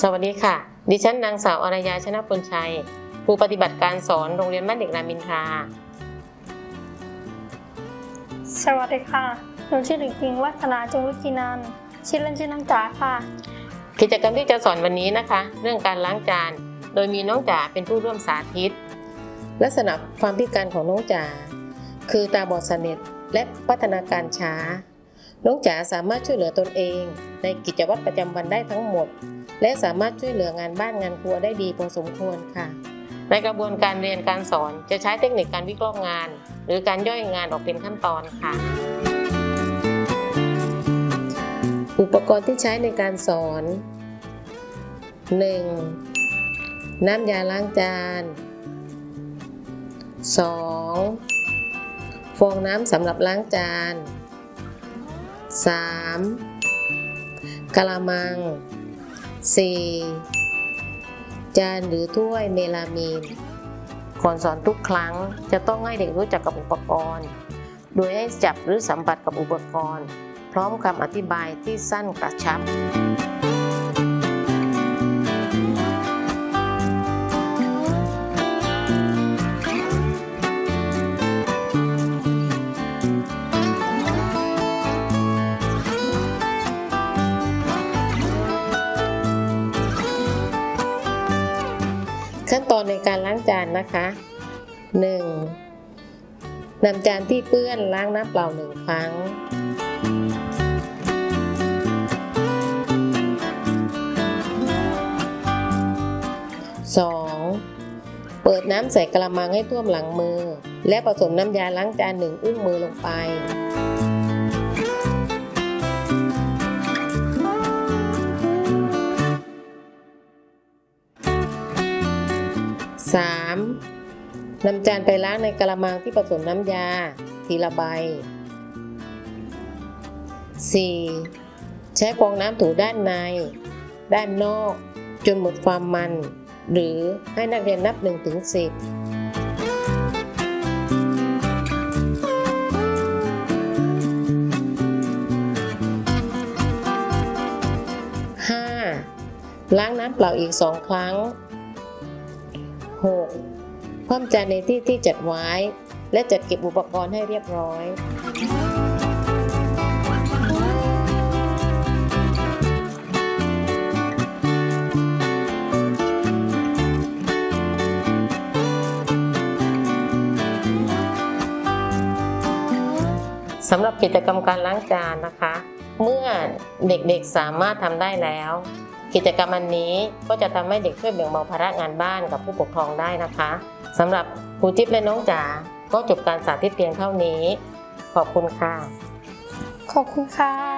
สวัสดีค่ะ ดิฉันนางสาวอรยาชนะพลชัยครูปฏิบัติการสอนโรงเรียนบ้านเด็กรามอินทราสวัสดีค่ะ หนูชื่อเด็กหญิงวัฒนาจงรุจินันท์ชื่อเล่นชื่อน้องจ๋าค่ะ กิจกรรมที่จะสอนวันนี้นะคะ เรื่องการล้างจาน โดยมีน้องจ๋าเป็นผู้ร่วมสาธิต ลักษณะความพิการของน้องจ๋าคือตาบอดสนิทและพัฒนาการช้า น้องจ๋าสามารถช่วยเหลือตนเอง ในกิจวัตรประจำวันได้ทั้งหมด และสามารถช่วยเหลืองานบ้านงานครัวได้ดีพอสมควรค่ะ ในกระบวนการเรียนการสอนจะใช้เทคนิคการวิเคราะห์งาน หรือการย่อยงานออกเป็นขั้นตอนค่ะ อุปกรณ์ที่ใช้ในการสอน 1. น้ำยาล้างจาน 2. ฟองน้ำสำหรับล้างจาน 3. กะละมัง 4. จานหรือถ้วยเมลามีนก่อนสอนทุกครั้งจะต้องให้เด็กรู้จักกับอุปกรณ์ โดยให้จับหรือสัมผัสกับอุปกรณ์ พร้อมคำอธิบายที่สั้นกระชับ ขั้นตอนในการล้างจานนะคะ 1. นำจานที่เปื้อนล้างน้ำเปล่าหนึ่งครั้ง 2. เปิดน้ำใส่กระมังให้ท่วมหลังมือ และผสมน้ำยาล้างจานหนึ่งอุ้งมือลงไป 3. นำจานไปล้างในกระมังที่ผสมน้ำยา ทีละใบ 4. ใช้ฟองน้ำถูด้านใน ด้านนอก จนหมดความมัน หรือให้นักเรียนนับ1ถึง10ล้างน้ำเปล่าอีก2ครั้ง 6. คว่ำจานในที่ที่จัดไว้ และจัดเก็บอุปกรณ์ให้เรียบร้อยสำหรับกิจกรรมการล้างจานนะคะ เมื่อเด็กๆสามารถทำได้แล้ว กิจกรรมอันนี้ก็จะทำให้เด็กช่วยแบ่งเบาภาระงานบ้านกับผู้ปกครองได้นะคะสำหรับครูจิ๊บและน้องจ๋าก็จบการสาธิตเพียงเท่านี้ ขอบคุณค่ะ ขอบคุณค่ะ